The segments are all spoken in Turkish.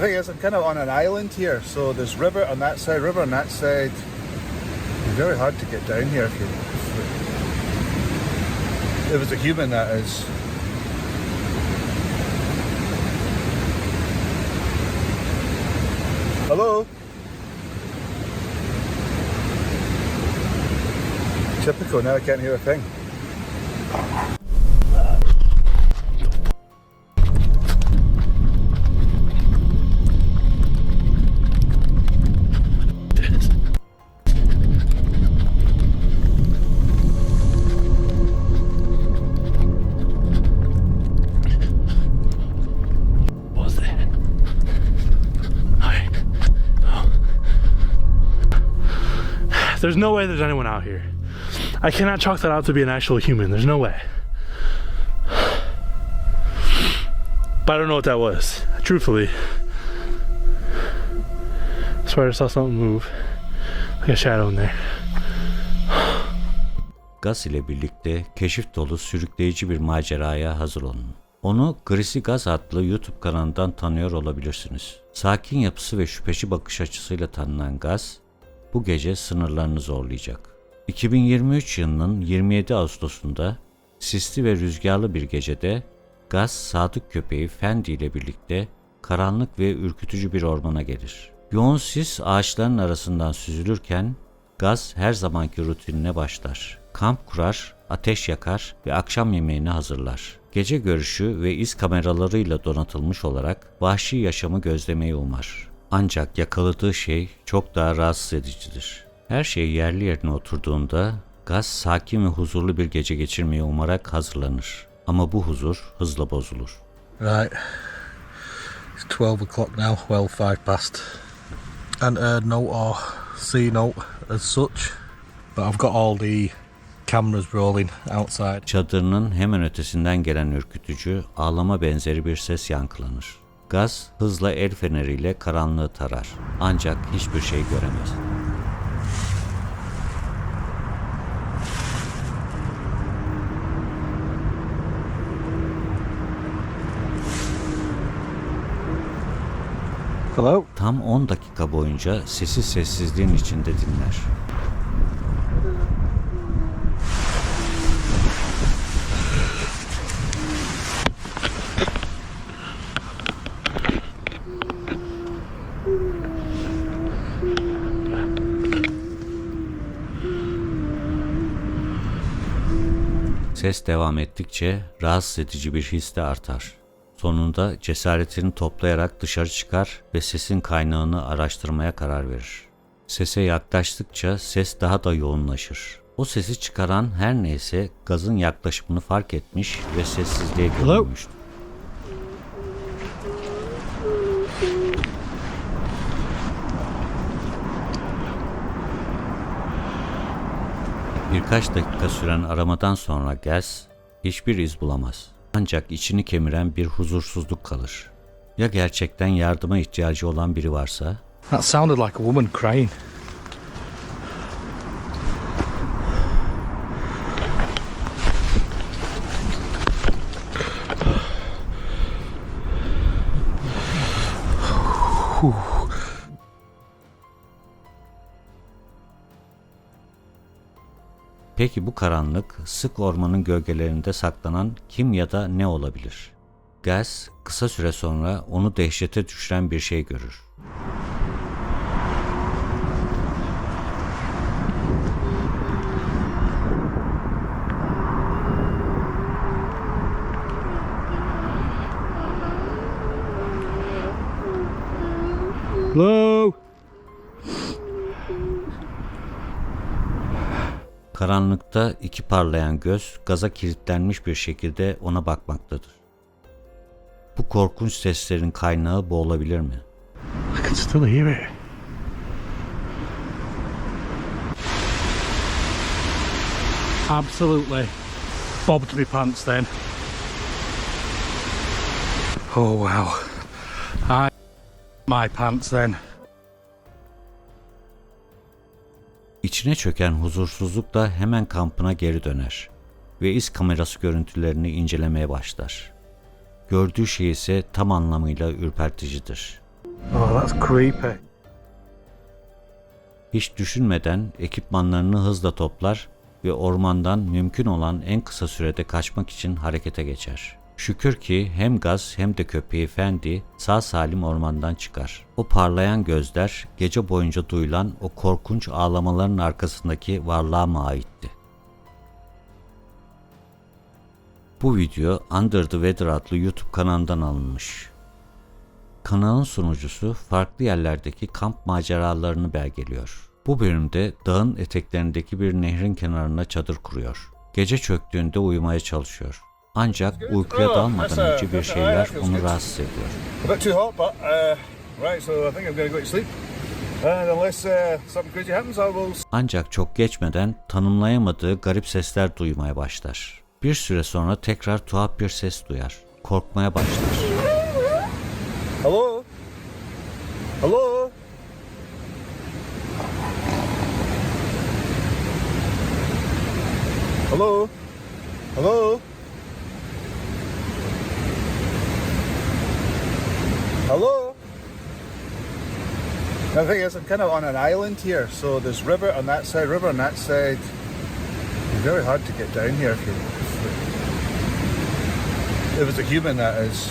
thing is, I'm kind of on an island here, so there's river on that side, river on that side. It's very hard to get down here if you. If it was a human, that is. Hello? Typical, now I can't hear a thing. No way there's anyone out here. I cannot chalk that out to be an actual human. There's no way. But I don't know what that was. Truthfully. I swear I saw something move. Like a shadow in there. Gaz ile birlikte keşif dolu sürükleyici bir maceraya hazır olun. Onu Grisi Gaz adlı YouTube kanalından tanıyor olabilirsiniz. Sakin yapısı ve şüpheci bakış açısıyla tanınan Gaz, bu gece sınırlarını zorlayacak. 2023 yılının 27 Ağustos'unda sisli ve rüzgarlı bir gecede Gaz sadık köpeği Fendi ile birlikte karanlık ve ürkütücü bir ormana gelir. Yoğun sis ağaçların arasından süzülürken Gaz her zamanki rutinine başlar. Kamp kurar, ateş yakar ve akşam yemeğini hazırlar. Gece görüşü ve iz kameralarıyla donatılmış olarak vahşi yaşamı gözlemeyi umar. Ancak yakaladığı şey çok daha rahatsız edicidir. Her şey yerli yerine oturduğunda Gaz sakin ve huzurlu bir gece geçirmeyi umarak hazırlanır. Ama bu huzur hızla bozulur. Right. It's 12 o'clock now, well, five past. And a note or C note as such. But I've got all the cameras rolling outside. Çadırının hemen ötesinden gelen ürkütücü, ağlama benzeri bir ses yankılanır. Gaz hızla el feneriyle karanlığı tarar. Ancak hiçbir şey göremez. Hello? Tam 10 dakika boyunca sesi sessizliğin içinde dinler. Ses devam ettikçe rahatsız edici bir his de artar. Sonunda cesaretini toplayarak dışarı çıkar ve sesin kaynağını araştırmaya karar verir. Sese yaklaştıkça ses daha da yoğunlaşır. O sesi çıkaran her neyse gazın yaklaşımını fark etmiş ve sessizliğe Hello? Birkaç dakika süren aramadan sonra Gaz hiçbir iz bulamaz. Ancak içini kemiren bir huzursuzluk kalır. Ya gerçekten yardıma ihtiyacı olan biri varsa? That sounded like a woman crying. Peki bu karanlık sık ormanın gölgelerinde saklanan kim ya da ne olabilir? Gaz kısa süre sonra onu dehşete düşüren bir şey görür. Hello? Karanlıkta iki parlayan göz gaza kilitlenmiş bir şekilde ona bakmaktadır. Bu korkunç seslerin kaynağı bu olabilir mi? I can still hear it. Absolutely bobbed me pants then. Oh, wow. I my pants then. İçine çöken huzursuzlukla hemen kampına geri döner ve iz kamerası görüntülerini incelemeye başlar. Gördüğü şey ise tam anlamıyla ürperticidir. Oh, that's creepy. Hiç düşünmeden ekipmanlarını hızla toplar ve ormandan mümkün olan en kısa sürede kaçmak için harekete geçer. Şükür ki hem gaz hem de köpeği Fendi sağ salim ormandan çıkar. O parlayan gözler gece boyunca duyulan o korkunç ağlamaların arkasındaki varlığa mı aitti? Bu video Under the Weather adlı YouTube kanalından alınmış. Kanalın sunucusu farklı yerlerdeki kamp maceralarını belgeliyor. Bu bölümde dağın eteklerindeki bir nehrin kenarına çadır kuruyor. Gece çöktüğünde uyumaya çalışıyor. Ancak uykuya dalmadan önce bir şeyler onu rahatsız ediyor. Ancak çok geçmeden tanımlayamadığı garip sesler duymaya başlar. Bir süre sonra tekrar tuhaf bir ses duyar. Korkmaya başlar. Hello. Hello. Hello. Hello. The thing is, I'm kind of on an island here, so there's river on that side, river on that side. It's very hard to get down here if you. If it's a human, that is.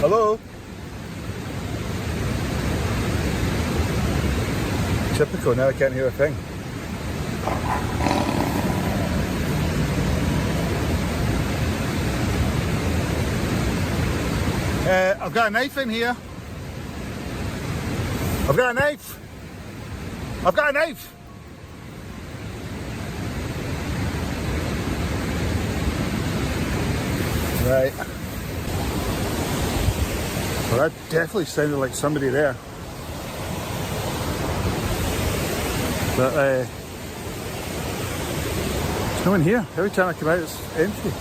Hello? Typical, now I can't hear a thing. Uh, I've got a knife in here. I've got a knife. I've got a knife. Right. Well, that definitely sounded like somebody there. But uh, there's no one here. Every time I come out, it's empty.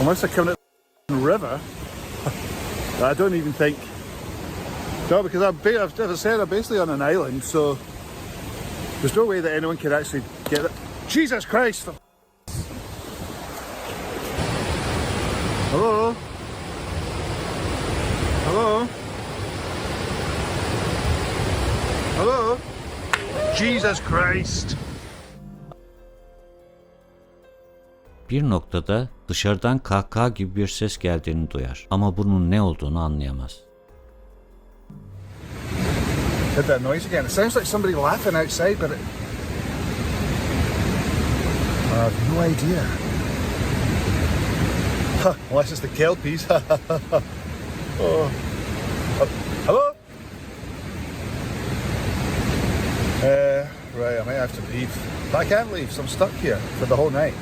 Unless I come out the river. I don't even think. No, because I'm, I've, as I said, I'm basically on an island, so there's no way that anyone could actually get it. Jesus Christ! Hello? Hello? Hello? Jesus Christ! Bir noktada dışarıdan kahkaha gibi bir ses geldiğini duyar ama bunun ne olduğunu anlayamaz. Did that noise again. It sounds like somebody laughing outside, but it... I have no idea. Unless it's the kelpies. oh. Hello? Uh, right, I might have to leave. But I can't leave, so I'm stuck here for the whole night.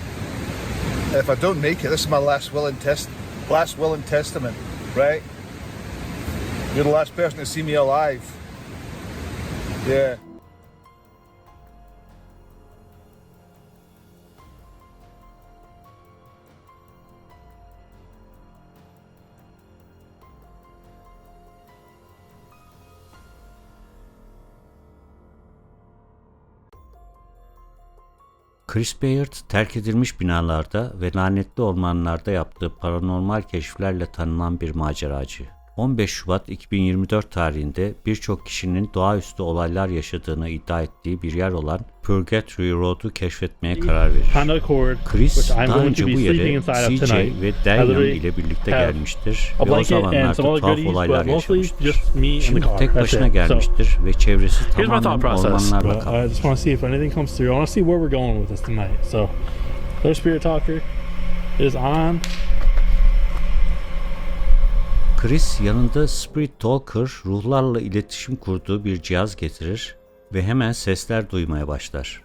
If I don't make it, this is my last will and test, last will and testament, right? You're the last person to see me alive. Yeah. Chris Bayard terk edilmiş binalarda ve lanetli ormanlarda yaptığı paranormal keşiflerle tanınan bir maceracı. 15 Şubat 2024 tarihinde birçok kişinin doğaüstü olaylar yaşadığını iddia ettiği bir yer olan Purgatory Road'u keşfetmeye karar verir. Chris daha going önce to be bu sleeping yere inside of CJ tonight. ve Daniel ile birlikte gelmiştir ve o zamanlarda tuhaf olaylar yaşamıştır. Şimdi tek başına gelmiştir ve çevresi tamamen ormanlarla But I kaplı. just want to Chris yanında Spirit Talker ruhlarla iletişim kurduğu bir cihaz getirir ve hemen sesler duymaya başlar.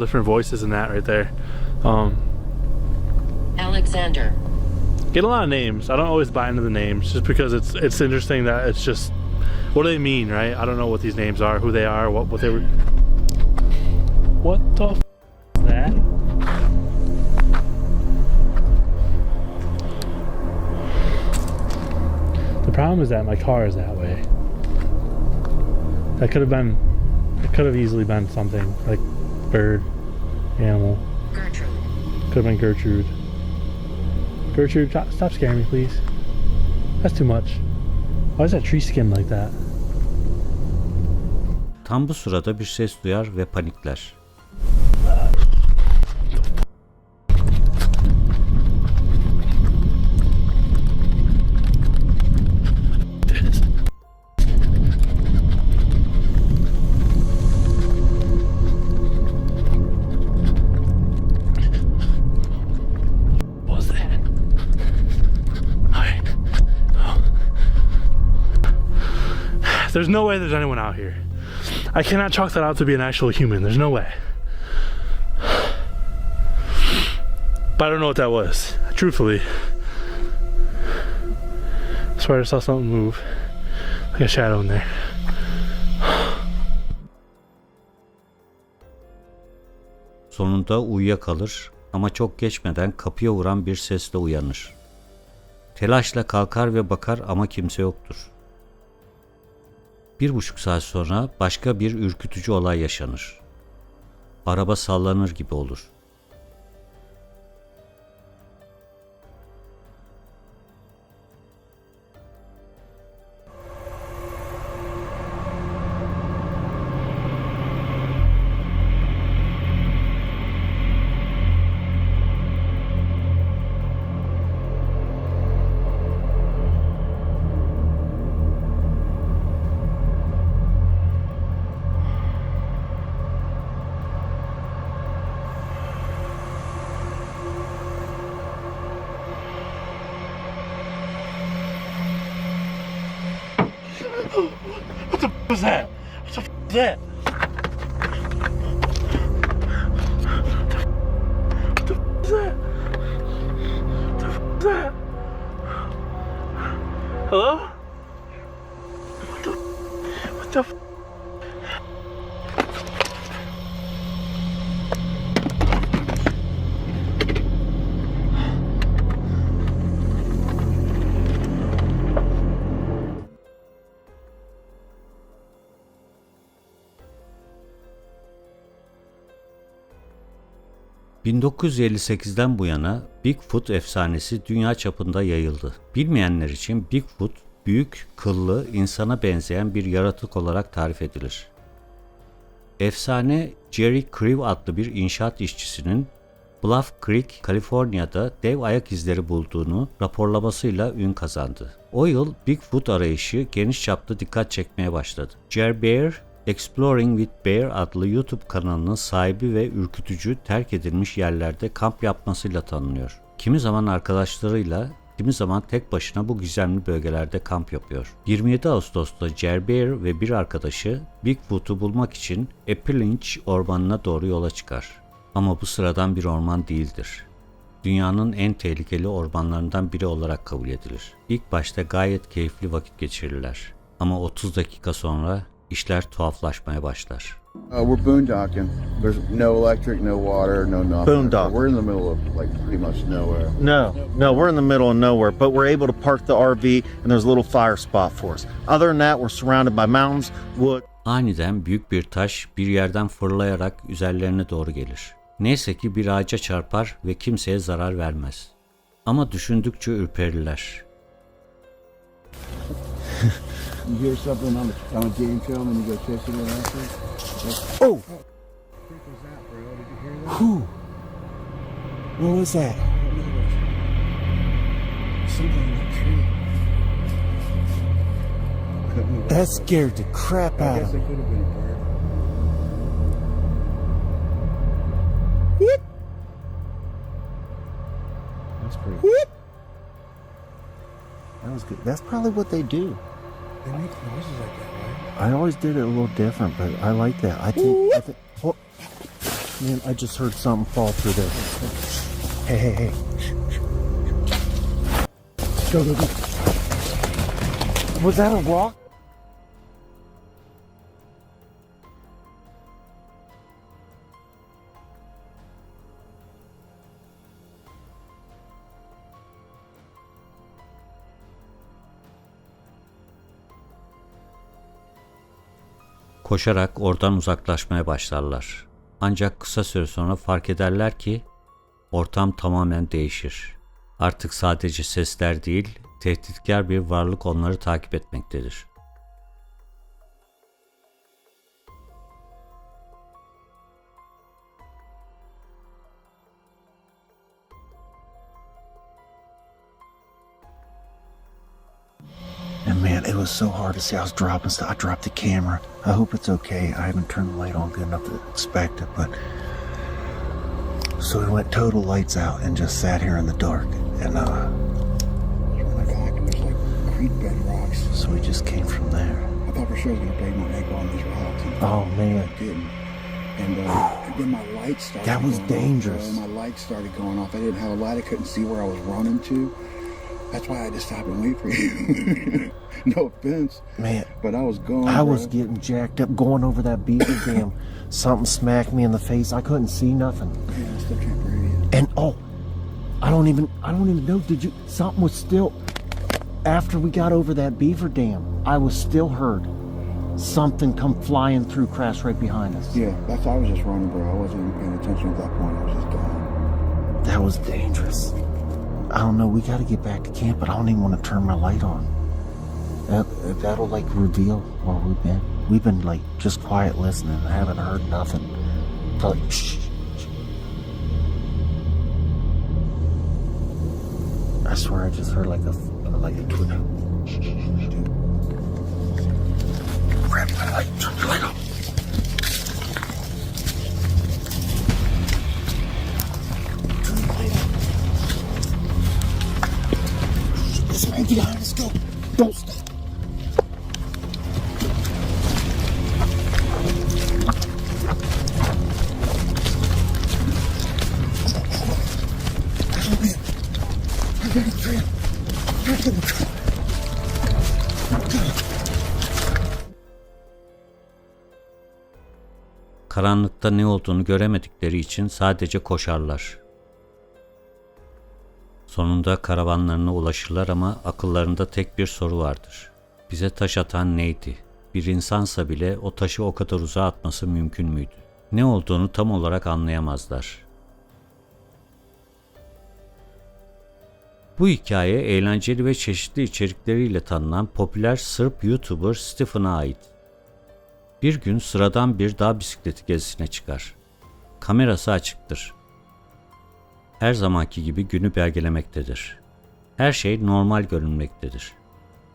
Different voices in that right there. Um, Alexander. get a lot of names. I don't always buy into the names just because it's it's interesting that it's just what do they mean, right? I don't know what these names are, who they are, what what they were. What the f- is that? Problem is that my car is that way. That could have been, it could have easily been something like bird, animal. Gertrude. Could have been Gertrude. Gertrude, stop, stop scaring me, please. That's too much. Why is that tree skin like that? Tam bu sırada bir ses duyar ve panikler. There's no way there's anyone out here. I cannot chalk that out to be an actual human. There's no way. But I don't know what that was. Truthfully. I swear I saw something move. Like a shadow in there. Sonunda uyuyakalır ama çok geçmeden kapıya vuran bir sesle uyanır. Telaşla kalkar ve bakar ama kimse yoktur. Bir buçuk saat sonra başka bir ürkütücü olay yaşanır. Araba sallanır gibi olur. Was that? What the f- that? What the that? Hello? ...1958'den bu yana Bigfoot efsanesi dünya çapında yayıldı. Bilmeyenler için Bigfoot, büyük, kıllı, insana benzeyen bir yaratık olarak tarif edilir. Efsane Jerry Crew adlı bir inşaat işçisinin Bluff Creek, Kaliforniya'da dev ayak izleri bulduğunu raporlamasıyla ün kazandı. O yıl Bigfoot arayışı geniş çapta dikkat çekmeye başladı. Jer Bear, Exploring with Bear adlı YouTube kanalının sahibi ve ürkütücü terk edilmiş yerlerde kamp yapmasıyla tanınıyor. Kimi zaman arkadaşlarıyla, kimi zaman tek başına bu gizemli bölgelerde kamp yapıyor. 27 Ağustos'ta Jer Bear ve bir arkadaşı Bigfoot'u bulmak için Appalachia ormanına doğru yola çıkar. Ama bu sıradan bir orman değildir. Dünyanın en tehlikeli ormanlarından biri olarak kabul edilir. İlk başta gayet keyifli vakit geçirirler. Ama 30 dakika sonra işler tuhaflaşmaya başlar. Uh, we're boondocking. There's no electric, no water, no nothing. Boondocking. We're in the middle of like pretty much nowhere. No, no, we're in the middle of nowhere, but we're able to park the RV and there's a little fire spot for us. Other than that, we're surrounded by mountains, wood. Aniden büyük bir taş bir yerden fırlayarak üzerlerine doğru gelir. Neyse ki bir ağaca çarpar ve kimseye zarar vermez. Ama düşündükçe ürperirler. You hear something on a, on a game show and you go chasing it after? Oh! Whew. What was that? Something in that tree. That scared the crap I out guess of it me. could have been a bird. That's pretty. Whoop. That was good. That's probably what they do. They make noises like that, right? I always did it a little different, but I like that. I think. I think oh, man, I just heard something fall through there. Hey, hey, hey! Go, go, go! Was that a rock? Koşarak oradan uzaklaşmaya başlarlar. Ancak kısa süre sonra fark ederler ki ortam tamamen değişir. Artık sadece sesler değil, tehditkar bir varlık onları takip etmektedir. It was so hard to see. I was dropping stuff. I dropped the camera. I hope it's okay. I haven't turned the light on good enough to inspect it, but so we went total lights out and just sat here in the dark. And uh, When I got it was like creek bed rocks. so we just came from there. I thought for sure I was gonna break my ankle on these rocks. And Oh, man. I didn't. And, uh, and then my lights started. That was dangerous. Off, my lights started going off. I didn't have a light. I couldn't see where I was running to. That's why I just stopped and wait for you. no offense, Man, but I was going. I was getting jacked up going over that beaver dam. Something smacked me in the face. I couldn't see nothing. Yeah, I still can't breathe. And oh, I don't even I don't even know. Did you something was still after we got over that beaver dam, I was still heard something come flying through crash right behind us. Yeah, that's. I was just running, bro. I wasn't even paying attention at that point. I was just gone. That was dangerous. I don't know. We got to get back to camp, but I don't even want to turn my light on. That, that'll like reveal where we've been. We've been like just quiet listening. I haven't heard nothing. Like, shh, shh. I swear I just heard like a like a twin. Grab my light. Turn the light on. Karanlıkta ne olduğunu göremedikleri için sadece koşarlar. Sonunda karavanlarına ulaşırlar ama akıllarında tek bir soru vardır. Bize taş atan neydi? Bir insansa bile o taşı o kadar uzağa atması mümkün müydü? Ne olduğunu tam olarak anlayamazlar. Bu hikaye eğlenceli ve çeşitli içerikleriyle tanınan popüler Sırp YouTuber Stephen'a ait. Bir gün sıradan bir dağ bisikleti gezisine çıkar. Kamerası açıktır. Her zamanki gibi günü belgelemektedir. Her şey normal görünmektedir.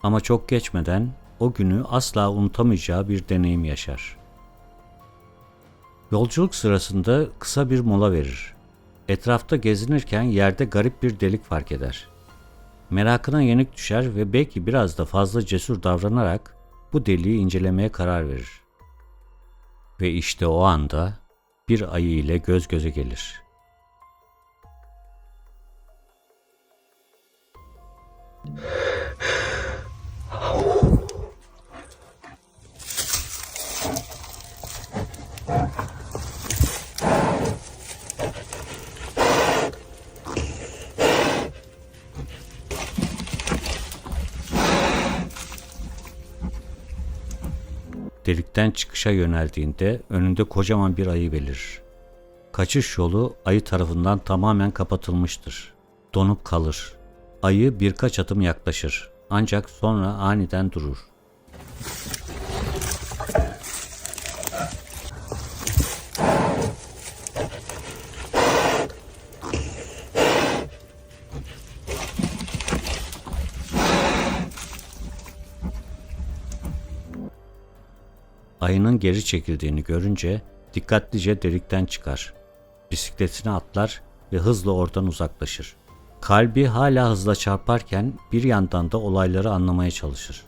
Ama çok geçmeden o günü asla unutamayacağı bir deneyim yaşar. Yolculuk sırasında kısa bir mola verir. Etrafta gezinirken yerde garip bir delik fark eder. Merakına yenik düşer ve belki biraz da fazla cesur davranarak bu deliği incelemeye karar verir. Ve işte o anda bir ayı ile göz göze gelir. Delikten çıkışa yöneldiğinde önünde kocaman bir ayı belirir. Kaçış yolu ayı tarafından tamamen kapatılmıştır. Donup kalır. Ayı birkaç adım yaklaşır. Ancak sonra aniden durur. Ayının geri çekildiğini görünce dikkatlice delikten çıkar. Bisikletine atlar ve hızla oradan uzaklaşır. Kalbi hala hızla çarparken bir yandan da olayları anlamaya çalışır.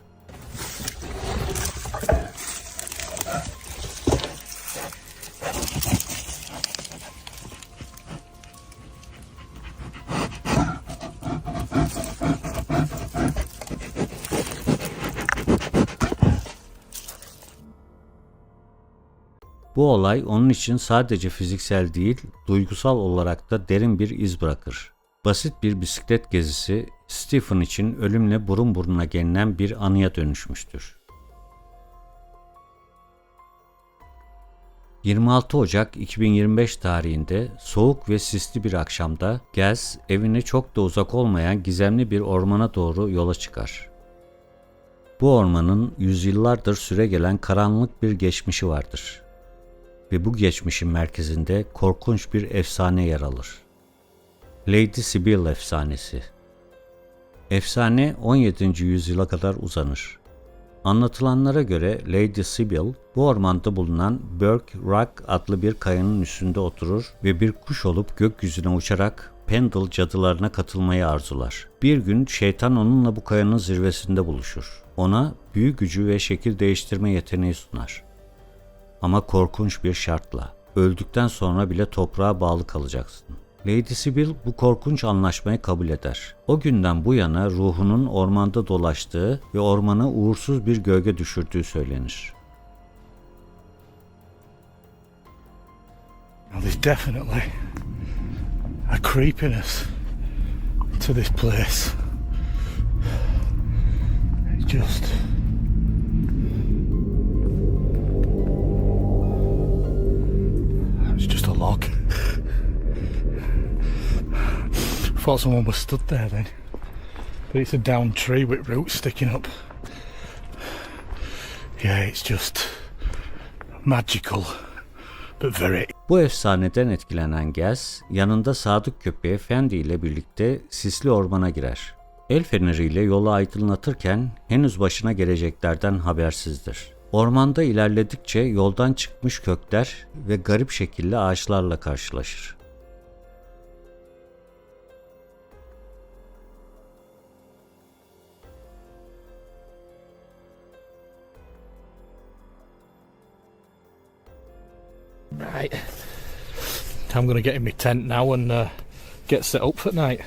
Bu olay onun için sadece fiziksel değil, duygusal olarak da derin bir iz bırakır. Basit bir bisiklet gezisi Stephen için ölümle burun buruna gelinen bir anıya dönüşmüştür. 26 Ocak 2025 tarihinde soğuk ve sisli bir akşamda Gaz evine çok da uzak olmayan gizemli bir ormana doğru yola çıkar. Bu ormanın yüzyıllardır süregelen karanlık bir geçmişi vardır. Ve bu geçmişin merkezinde korkunç bir efsane yer alır. Lady Sibyl efsanesi. Efsane 17. yüzyıla kadar uzanır. Anlatılanlara göre Lady Sibyl bu ormanda bulunan Burke Rock adlı bir kayanın üstünde oturur ve bir kuş olup gökyüzüne uçarak Pendle cadılarına katılmayı arzular. Bir gün şeytan onunla bu kayanın zirvesinde buluşur. Ona büyü gücü ve şekil değiştirme yeteneği sunar. Ama korkunç bir şartla. Öldükten sonra bile toprağa bağlı kalacaksın. Lady Sibyl bu korkunç anlaşmayı kabul eder. O günden bu yana ruhunun ormanda dolaştığı ve ormana uğursuz bir gölge düşürdüğü söylenir. There's definitely a creepiness to this place. Just. A log. Thought someone was stood there then. But it's a down tree with roots sticking up. Yeah, it's just magical, but very Bu efsaneden etkilenen Gaz, yanında sadık köpeği Fendi ile birlikte sisli ormana girer. El feneriyle yolu aydınlatırken henüz başına geleceklerden habersizdir. Ormanda ilerledikçe yoldan çıkmış kökler ve garip şekilli ağaçlarla karşılaşır. Right. I'm going to get in my tent now and uh, get set up for night.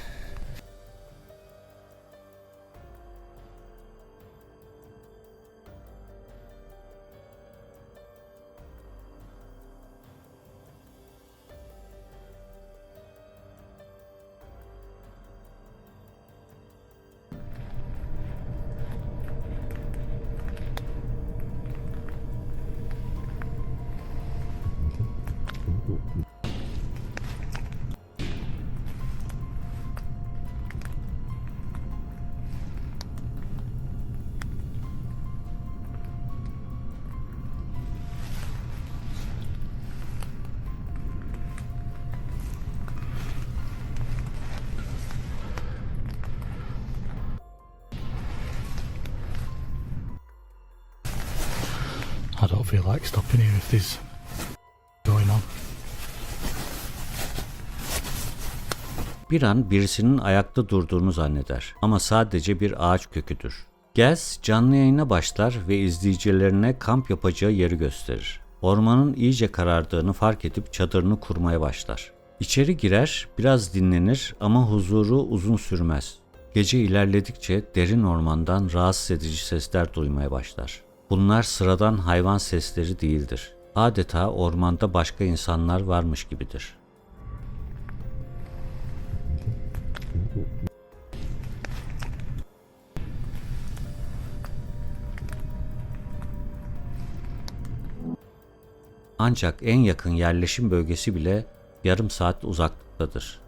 Feel like stopping here if there's going on. Bir an birisinin ayakta durduğunu zanneder ama sadece bir ağaç köküdür. Gaz canlı yayına başlar ve izleyicilerine kamp yapacağı yeri gösterir. Ormanın iyice karardığını fark edip çadırını kurmaya başlar. İçeri girer, biraz dinlenir ama huzuru uzun sürmez. Gece ilerledikçe derin ormandan rahatsız edici sesler duymaya başlar. Bunlar sıradan hayvan sesleri değildir. Adeta ormanda başka insanlar varmış gibidir. Ancak en yakın yerleşim bölgesi bile yarım saat uzaklıktadır.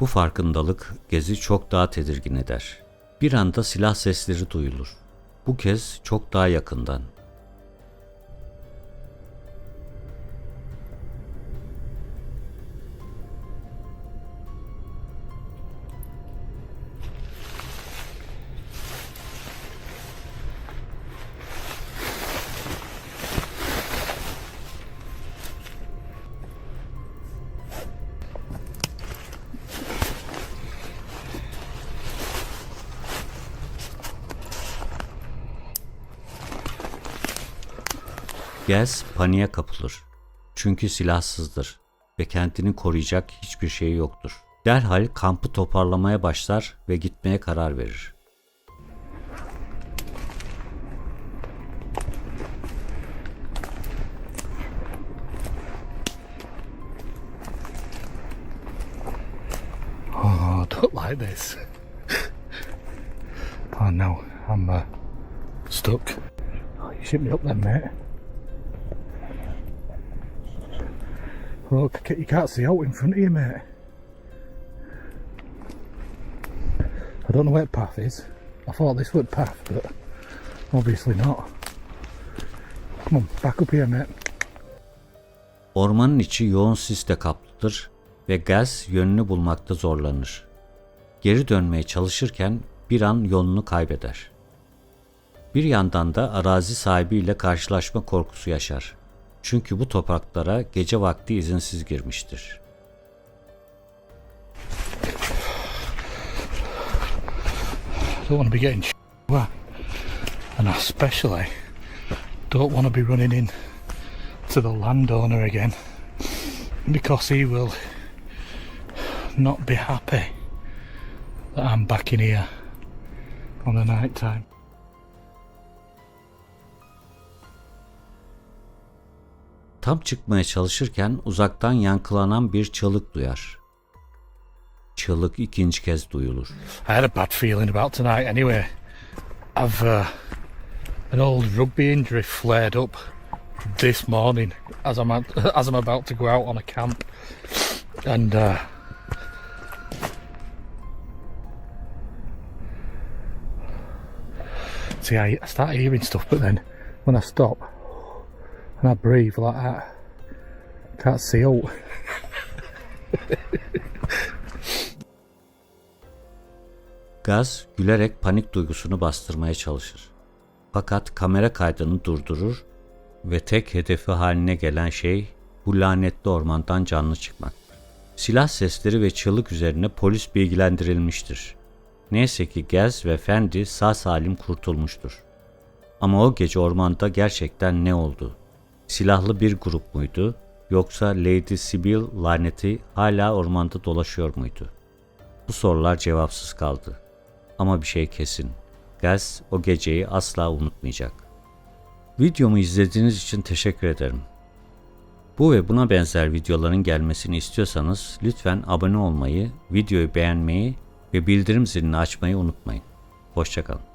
Bu farkındalık Gezi çok daha tedirgin eder. Bir anda silah sesleri duyulur. Bu kez çok daha yakından. Gaz paniğe kapılır. Çünkü silahsızdır ve kendini koruyacak hiçbir şey yoktur. Derhal kampı toparlamaya başlar ve gitmeye karar verir. Oh, don't like this. oh no, I'm uh, stuck. Oh, you ship me up then, mate. Look, you can't see out in front of you, mate. I don't know where path is. I thought this would path, but obviously not. Come on, back up here, mate. Ormanın içi yoğun sisle kaplıdır ve gaz yönünü bulmakta zorlanır. Geri dönmeye çalışırken bir an yolunu kaybeder. Bir yandan da arazi sahibiyle karşılaşma korkusu yaşar. Çünkü bu topraklara gece vakti izinsiz girmiştir. Don't want to be getting wet. and especially don't want to be running in to the landowner again because he will not be happy that I'm back in here on the night time. Tam çıkmaya çalışırken uzaktan yankılanan bir çığlık duyar. Çığlık ikinci kez duyulur. I had a bad feeling about tonight anyway. I've uh, an old rugby injury flared up this morning as I'm as I'm about to go out on a camp, and uh, see, I start hearing stuff, but then when I stop and I breathe like that, can't see out. Gaz gülerek panik duygusunu bastırmaya çalışır. Fakat kamera kaydını durdurur ve tek hedefi haline gelen şey bu lanetli ormandan canlı çıkmak. Silah sesleri ve çığlık üzerine polis bilgilendirilmiştir. Neyse ki Gaz ve Fendi sağ salim kurtulmuştur. Ama o gece ormanda gerçekten ne oldu? Silahlı bir grup muydu? Yoksa Lady Sibyl laneti hala ormanda dolaşıyor muydu? Bu sorular cevapsız kaldı. Ama bir şey kesin. Gaz o geceyi asla unutmayacak. Videomu izlediğiniz için teşekkür ederim. Bu ve buna benzer videoların gelmesini istiyorsanız lütfen abone olmayı, videoyu beğenmeyi ve bildirim zilini açmayı unutmayın. Hoşçakalın.